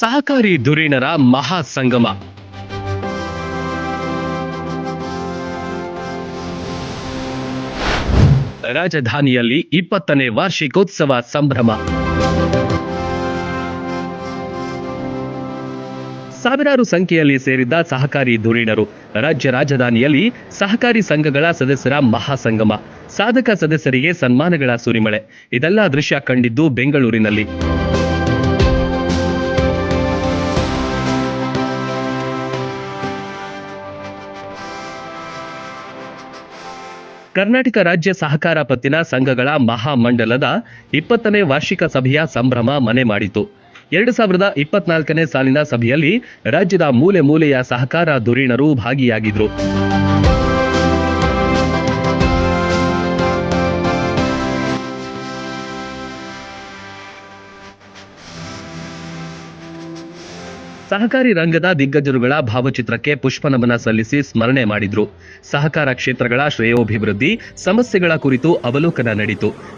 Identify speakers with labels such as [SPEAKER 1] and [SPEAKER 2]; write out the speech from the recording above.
[SPEAKER 1] ಸಹಕಾರಿ ಧುರೀಣರ ಮಹಾಸಂಗಮ. ರಾಜಧಾನಿಯಲ್ಲಿ ಇಪ್ಪತ್ತನೇ ವಾರ್ಷಿಕೋತ್ಸವ ಸಂಭ್ರಮ. ಸಾವಿರಾರು ಸಂಖ್ಯೆಯಲ್ಲಿ ಸೇರಿದ್ದ ಸಹಕಾರಿ ಧುರೀಣರು ರಾಜ್ಯ ರಾಜಧಾನಿಯಲ್ಲಿ ಸಹಕಾರಿ ಸಂಘಗಳ ಸದಸ್ಯರ ಮಹಾಸಂಗಮ, ಸಾಧಕ ಸದಸ್ಯರಿಗೆ ಸನ್ಮಾನಗಳ ಸುರಿಮಳೆ. ಇದೆಲ್ಲ ದೃಶ್ಯ ಕಂಡಿದ್ದು ಬೆಂಗಳೂರಿನಲ್ಲಿ. ಕರ್ನಾಟಕ ರಾಜ್ಯ ಸಹಕಾರ ಪತ್ತಿನ ಸಂಘಗಳ ಮಹಾಮಂಡಲದ ಇಪ್ಪತ್ತನೇ ವಾರ್ಷಿಕ ಸಭೆಯ ಸಂಭ್ರಮ ಮನೆ ಮಾಡಿತು. ಎರಡು ಸಾವಿರದ ಇಪ್ಪತ್ನಾಲ್ಕನೇ ಸಾಲಿನ ಸಭೆಯಲ್ಲಿ ರಾಜ್ಯದ ಮೂಲೆ ಮೂಲೆಯ ಸಹಕಾರ ಧುರೀಣರು ಭಾಗಿಯಾಗಿದ್ರು. ಸಹಕಾರಿ ರಂಗದ ದಿಗ್ಗಜರುಗಳ ಭಾವಚಿತ್ರಕ್ಕೆ ಪುಷ್ಪನಮನ ಸಲ್ಲಿಸಿ ಸ್ಮರಣೆ ಮಾಡಿದ್ರು. ಸಹಕಾರ ಕ್ಷೇತ್ರಗಳ ಶ್ರೇಯೋಭಿವೃದ್ಧಿ, ಸಮಸ್ಯೆಗಳ ಕುರಿತು ಅವಲೋಕನ ನಡೆಯಿತು